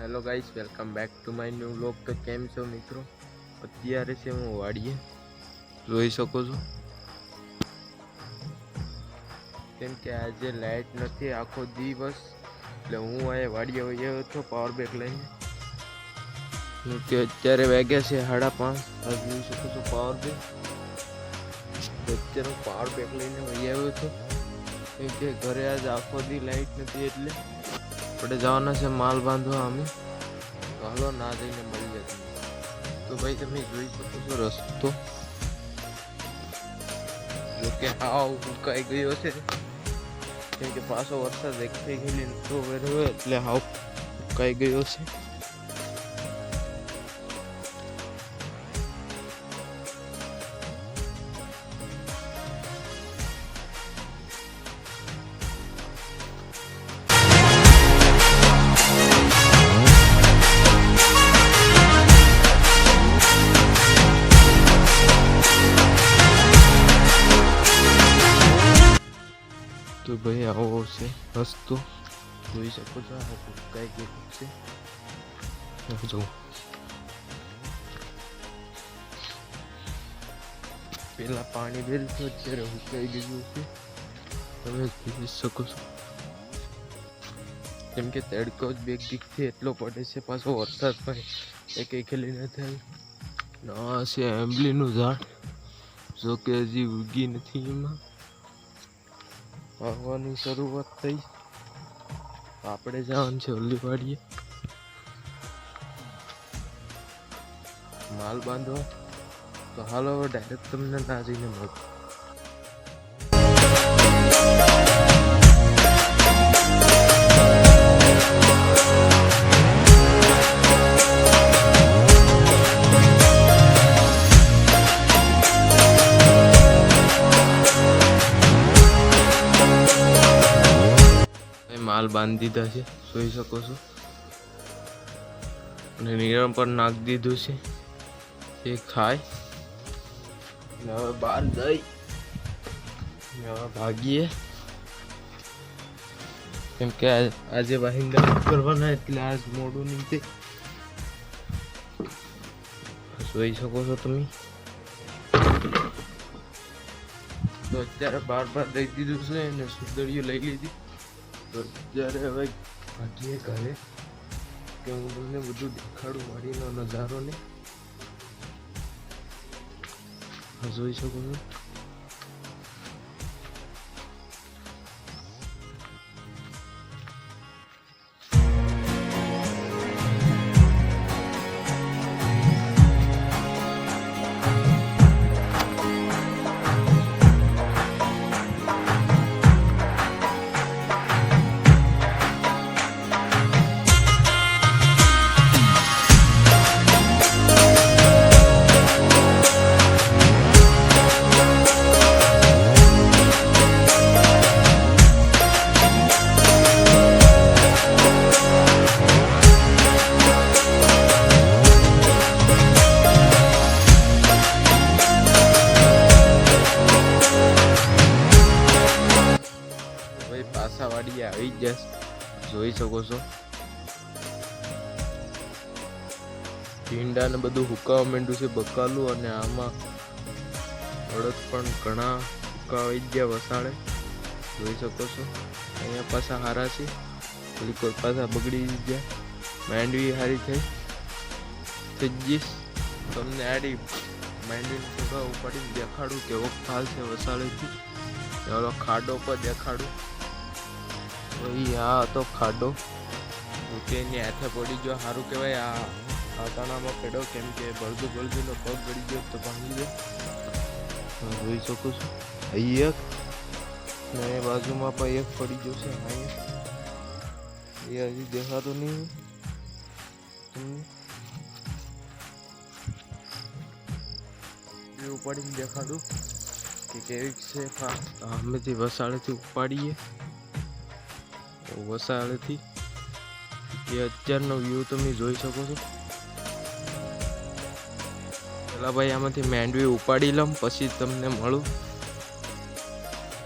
Hello guys welcome back to my new blog તો કેમ છો મિત્રો? અત્યારે છે હું વાડીએ. જોઈ શકો છો? કેમ કે આજે લાઇટ નથી, આખો દિવસ. એટલે હું અહીંયા વાડીએ વહી હતો પાવર બેક લઈને. હું કે અત્યારે વાગ્યા છે સાડા પાંચ. આ જોઈ શકો છો પાવર બેક અત્યારે હું પાવર બેક લઈને વહી આવ્યો હતો કેમ કે ઘરે આજે આખો દી લાઇટ નથી એટલે. આપણે જવાના છે માલ બાંધવા અમે. તો હાલો ના જઈને મળી જતી તો ભાઈ તમે જોઈ શકો છો રસ્તો. જો કે હાવ ઉકાઈ ગયો છે. કેમ કે પાછો વરસાદ એક થઈ ગયેલી તો એટલે હાવ ઉકાઈ ગયો છે. છે રસ્તો જોઈ શકો છો ઉકાઈ ગયેલું છે પેલા પાણી બેલ છે અત્યારે ઉકાઈ ગયું છે તમે જોઈ શકો છો કેમ કે તડકો જ બેગ દીકથી એટલો પડે છે પાછો વરસાદ પણ એક ખેલી ન થાય ના છે એમ્બલીનું ઝાડ જો કે હજી ઉગી નથી એમાં વાવવાની શરૂઆત થઈ. આપણે જવાનું છે ઓલી વાડીએ માલ બાંધવા. તો હાલો ડાયરેક્ટ તમને ના જઈને મળું માલ બાંધી દીધા છે. જોઈ શકો છો. અને નીરમ પર નાખી દીધું છે. એ ખાય. હવે બહાર જઈ. હવે ભાગીએ. કેમ કે આજે વાહિંદા કરવાના એટલે આજ મોડું નીચે જોઈ શકો છો તમે. તો અત્યારે બાર બાર દઈ દીધું છે અને સુંદરીઓ લઈ લીધી. તો અત્યારે હવે ભાગીએ ઘરે કે હું તમને બધું દેખાડું, વાડીનો નજારો ને જોઈ શકું છો. વાડીએ આવી જ જોઈ શકો છો. ભીંડા ને બધું હુકાવા માંડ્યું છે બકાલું અને આમાં અડદ પણ ઘણા હુકાવાઈ ગયા વસાડે. જોઈ શકો છો. અહીંયા પાછા હારા છે. બિલકુલ પાછા બગડી ગયા. માંડવી હારી થઈ. જઈશ તમને આડી માંડવીને ફોટા ઉપાડીને દેખાડું કેવો ફાલ છે વસાડેથી. ઓલો ખાડો પર દેખાડું. ભાઈ આ હતો ખાડો. કે એની હાથે પડી ગયો. સારું કહેવાય આ ખાટાણામાં પડ્યો કેમ કે બળદુ બળદુનો પગ ગળી ગયો તો ભાંગી ગયો. જોઈ શકું છું. અહીં એક ને બાજુમાં પણ એક પડી ગયો છે. અહીંયા. એ હજી દેખાતો નહીં. ઉપાડીને દેખાડું કે કેવી છે. ફા અમેથી વસાડેથી ઉપાડીએ. વસાળેથી એ અત્યારનો વ્યૂ તમે જોઈ શકો છો. પેલા ભાઈ આમાંથી મેંડવી ઉપાડી લઉં, પછી તમને મળું.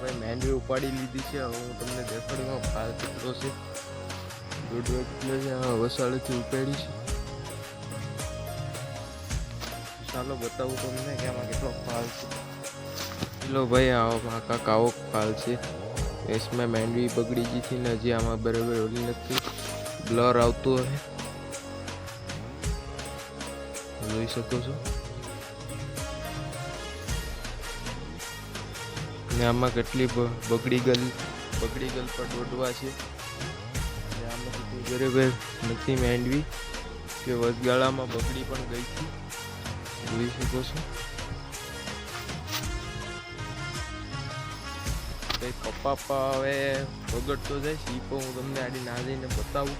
ભાઈ મેંડવી ઉપાડી લીધી છે, હવે હું તમને દેખાડીમાં ફાલ કેટલો છે દોઢ છે આ વસાળેથી ઉપાડી છે. ચાલો બતાવું તમને કે આમાં કેટલો ફાલ છે. લો ભાઈ આવામાં કાંક આવો ફાલ છે. એસમાં માંડવી બગડી ગઈ હતી ને હજી આમાં બરાબર ઓલી નથી. બ્લર આવતું હવે જોઈ શકો છો. ને આમાં કેટલી બગડી ગલ બગડી ગલ પર દોડવા છે. આમાં કોઈ બરાબર નથી માંડવી. કે વચગાળામાં બગડી પણ ગઈ હતી. જોઈ શકો છો. કઈ કપાપા હવે બગડતો જાય પણ હું તમને આડી ના જઈને બતાવું.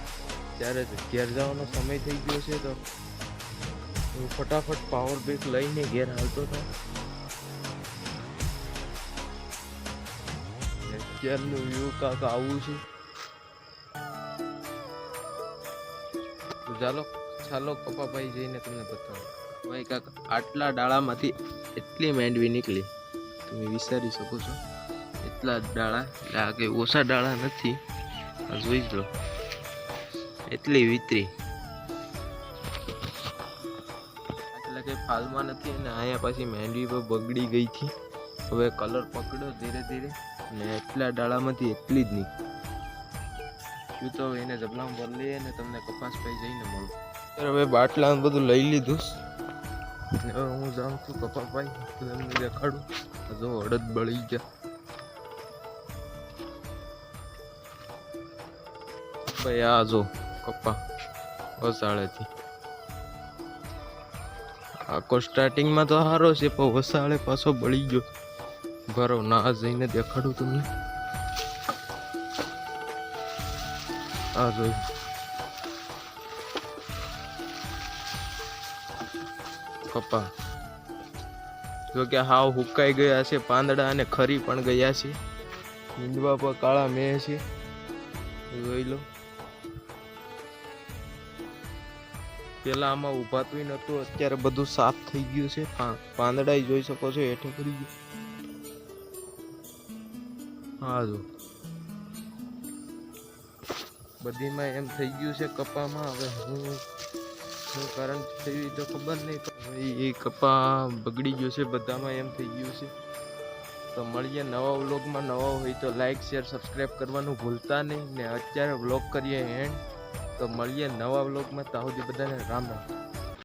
ત્યારે ઘેર જવાનો સમય થઈ ગયો છે તો હું ફટાફટ પાવર બેક લઈને ઘેર આવતો હતો. અત્યારનું વ્યૂ કાંક આવું છે. ચાલો ચાલો કપાભાઈ જઈને તમને બતાવું. ભાઈ, કાંક આટલા ડાળામાંથી એટલી માંડવી નીકળી. તમે વિચારી શકો છો. એટલા જ ડાળા. એટલે આ કંઈ ઓછા ડાળા નથી. આ જોઈ જ લો. એટલી વિતરી. એટલે કંઈ ફાલમાં નથી અને અહીંયા પાછી મહેંદી પર બગડી ગઈ હતી. હવે કલર પકડ્યો ધીરે ધીરે. ને એટલા ડાળામાંથી એટલી જ નહીં તો એને જબલામાં ભરી લઈએ ને તમને કપાસ પાઈ જઈને મળું. હવે બાટલા બધું લઈ લીધું. હવે હું જાઉં છું કપાસ પાઈ તમને દેખાડું. જો અડદ બળી ગયા. ભાઈ, આ જો કપા વસાળેથી. આખો સ્ટાર્ટિંગમાં તો સારો છે, પણ વસાળે પાછો બળી ગયો. ભરો, ના જઈને દેખાડું તમને. આ જોઈ પપ્પા, જો કે હાવ હુકાઈ ગયા છે, પાંદડા અને ખરી પણ ગયા છે. નીંદવા પર કાળા મેં છે. જોઈ લો. પેલા આમાં ઉભાતું નતું અત્યારે બધું સાફ થઈ ગયું છે. પાંદડા જોઈ શકો છો, હેઠે કરી ગયું. હા, જો. બધીમાં એમ થઈ ગયું છે કપામાં. હવે હું શું કારણ થયું તો ખબર નહીં, પણ એ કપા બગડી ગયો છે, બધામાં એમ થઈ ગયું છે. તો મળીએ નવા વ્લોગમાં. નવા હોય તો લાઈક, શેર, સબસ્ક્રાઈબ કરવાનું ભૂલતા નહીં. ને અત્યારે વ્લોગ કરીએ એન્ડ તો મળીએ નવા વ્લોગમાં. સુધી બધાને રામ રામ.